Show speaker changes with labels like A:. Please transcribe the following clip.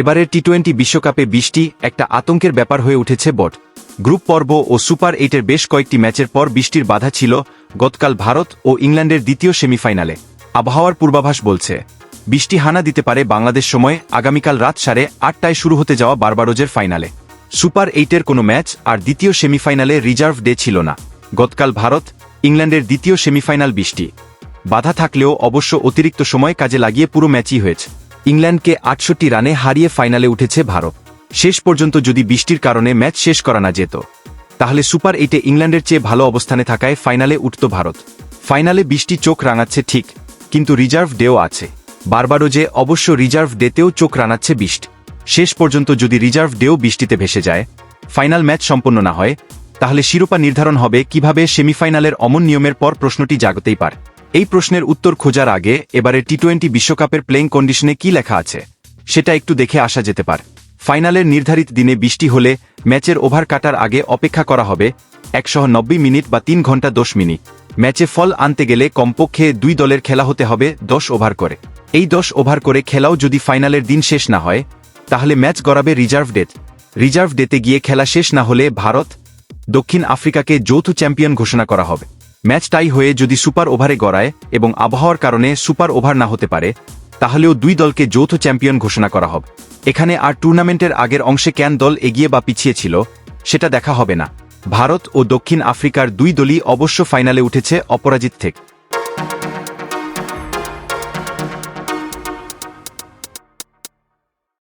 A: এবারের T twenty বিশ্বকাপে বৃষ্টি একটা আতঙ্কের ব্যাপার হয়ে উঠেছে বট। গ্রুপ পর্ব ও সুপার এইটের বেশ কয়েকটি ম্যাচের পর বৃষ্টির বাধা ছিল গতকাল ভারত ও ইংল্যান্ডের দ্বিতীয় সেমিফাইনালে। আবহাওয়ার পূর্বাভাস বলছে বৃষ্টি হানা দিতে পারে বাংলাদেশ সময় আগামীকাল রাত সাড়ে আটটায় শুরু হতে যাওয়া বারবারোজের ফাইনালে। সুপার এইটের কোনো ম্যাচ আর দ্বিতীয় সেমিফাইনালে রিজার্ভ ডে ছিল না। গতকাল ভারত, ইংল্যান্ডের দ্বিতীয় সেমিফাইনাল বৃষ্টি বাধা থাকলেও অবশ্য অতিরিক্ত সময় কাজে লাগিয়ে পুরো ম্যাচই হয়েছে। ইংল্যান্ডকে আটষট্টি রানে হারিয়ে ফাইনালে উঠেছে ভারত। শেষ পর্যন্ত যদি বৃষ্টির কারণে ম্যাচ শেষ করা না যেত, তাহলে সুপার এইটে ইংল্যান্ডের চেয়ে ভালো অবস্থানে থাকায় ফাইনালে উঠত ভারত। ফাইনালে বৃষ্টি চোখ রাঙাচ্ছে ঠিক, কিন্তু রিজার্ভ ডেও আছে। বারবারও যে অবশ্য রিজার্ভ ডেতেও চোখ রাঙাচ্ছে বৃষ্টি। শেষ পর্যন্ত যদি রিজার্ভ ডেও বৃষ্টিতে ভেসে যায়, ফাইনাল ম্যাচ সম্পন্ন না হয়, তাহলে শিরোপা নির্ধারণ হবে কীভাবে সেমিফাইনালের অমন নিয়মের পর প্রশ্নটি জাগতেই পারে। এই প্রশ্নের উত্তর খোঁজার আগে এবারে টি টোয়েন্টি বিশ্বকাপের প্লেইং কন্ডিশনে কি লেখা আছে? সেটা একটু দেখে আসা যেতে পারে। ফাইনালের নির্ধারিত দিনে বৃষ্টি হলে ম্যাচের ওভার কাটার আগে অপেক্ষা করা হবে একশো নব্বই মিনিট বা তিন ঘণ্টা দশ মিনিট। ম্যাচে ফল আনতে গেলে কমপক্ষে দুই দলের খেলা হতে হবে দশ ওভার করে। এই দশ ওভার করে খেলাও যদি ফাইনালের দিন শেষ না হয়, তাহলে ম্যাচ গড়াবে রিজার্ভ ডেট। রিজার্ভ ডেতে গিয়ে খেলা শেষ না হলে ভারত দক্ষিণ আফ্রিকাকে যৌথ চ্যাম্পিয়ন ঘোষণা করা হবে। ম্যাচ টাই হয়ে যদি সুপার ওভারে গড়ায় এবং আবহাওয়ার কারণে সুপার ওভার না হতে পারে, তাহলেও দুই দলকে যৌথ চ্যাম্পিয়ন ঘোষণা করা হবে। এখানে আর টুর্নামেন্টের আগের অংশে ক্যান দল এগিয়ে বা পিছিয়ে ছিল, সেটা দেখা হবে না। ভারত ও দক্ষিণ আফ্রিকার দুই দলই অবশ্য ফাইনালে উঠেছে অপরাজিত থেকে।